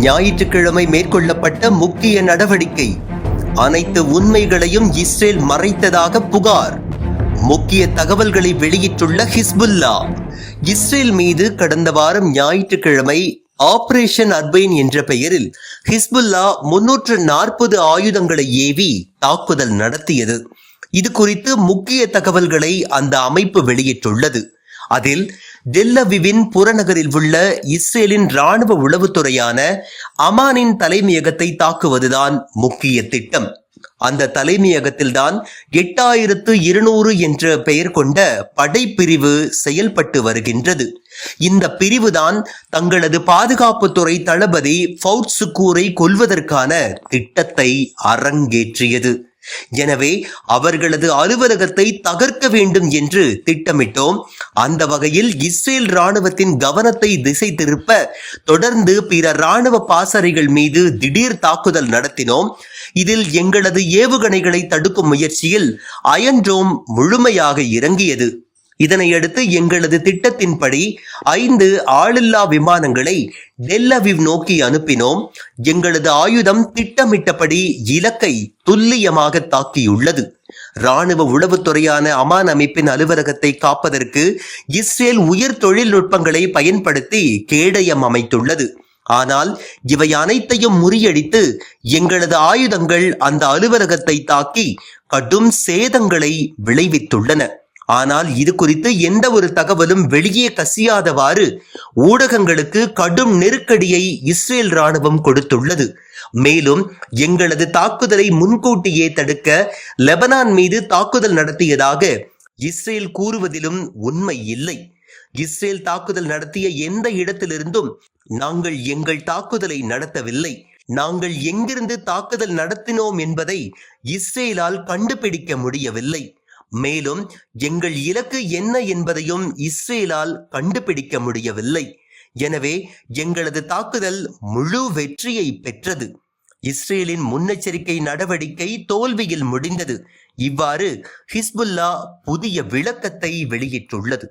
ஞாயிற்றுக்கிழமை மேற்கொள்ளப்பட்ட முக்கிய நடவடிக்கை. அனைத்து உண்மைகளையும் இஸ்ரேல் மறைத்ததாக புகார். முக்கிய தகவல்களை வெளியிட்டுள்ள ஹிஸ்புல்லா. இஸ்ரேல் மீது கடந்த வாரம் ஞாயிற்றுக்கிழமை ஆபரேஷன் அர்பைன் என்ற பெயரில் ஹிஸ்புல்லா முன்னூற்று நாற்பது ஆயுதங்களை ஏவி தாக்குதல் நடத்தியது. இது குறித்து முக்கிய தகவல்களை அந்த அமைப்பு வெளியிட்டுள்ளது. அதில் டெல்லவிவின் புறநகரில் உள்ள இஸ்ரேலின் ராணுவ உளவுத்துறையான அமானின் தலைமையகத்தை தாக்குவதுதான் முக்கிய திட்டம். அந்த தலைமையகத்தில்தான் எட்டாயிரத்து இருநூறு என்ற பெயர் கொண்ட படைப்பிரிவு செயல்பட்டு வருகின்றது. இந்த பிரிவுதான் தங்களது பாதுகாப்புத்துறை தளபதி ஃபவுட்சுக்கூரை கொல்வதற்கான திட்டத்தை அரங்கேற்றியது. எனவே அவர்களது அலுவலகத்தை தகர்க்க வேண்டும் என்று திட்டமிட்டோம். அந்த வகையில் இஸ்ரேல் ராணுவத்தின் கவனத்தை திசை திருப்ப தொடர்ந்து பிற ராணுவ பாசறைகள் மீது திடீர் தாக்குதல் நடத்தினோம். இதில் எங்களது ஏவுகணைகளை தடுக்கும் முயற்சியில் அயன்றோம் முழுமையாக இறங்கியது. இதனையடுத்து எங்களது திட்டத்தின்படி ஐந்து ஆளில்லா விமானங்களை டெல்லவிவ் நோக்கி அனுப்பினோம். எங்களது ஆயுதம் திட்டமிட்டபடி இலக்கை துல்லியமாக தாக்கியுள்ளது. ராணுவ உளவுத்துறையான அமான் அமைப்பின் அலுவலகத்தை காப்பதற்கு இஸ்ரேல் உயர் தொழில்நுட்பங்களை பயன்படுத்தி கேடயம் அமைத்துள்ளது. ஆனால் இவை அனைத்தையும் முறியடித்து எங்களது ஆயுதங்கள் அந்த அலுவலகத்தை தாக்கி கடும் சேதங்களை விளைவித்துள்ளன. ஆனால் இது குறித்து எந்த ஒரு தகவலும் வெளியே கசியாதவாறு ஊடகங்களுக்கு கடும் நெருக்கடியை இஸ்ரேல் ராணுவம் கொடுத்துள்ளது. மேலும் எங்களது தாக்குதலை முன்கூட்டியே தடுக்க லெபனான் மீது தாக்குதல் நடத்தியதாக இஸ்ரேல் கூறுவதிலும் உண்மை இல்லை. இஸ்ரேல் தாக்குதல் நடத்திய எந்த இடத்திலிருந்தும் நாங்கள் எங்கள் தாக்குதலை நடத்தவில்லை. நாங்கள் எங்கிருந்து தாக்குதல் நடத்தினோம் என்பதை இஸ்ரேலால் கண்டுபிடிக்க முடியவில்லை. மேலும் எங்கள் இலக்கு என்ன என்பதையும் இஸ்ரேலால் கண்டுபிடிக்க முடியவில்லை. எனவே எங்களது தாக்குதல் முழு வெற்றியை பெற்றது. இஸ்ரேலின் முன்னெச்சரிக்கை நடவடிக்கை தோல்வியில் முடிந்தது. இவ்வாறு ஹிஸ்புல்லா புதிய விளக்கத்தை வெளியிட்டுள்ளது.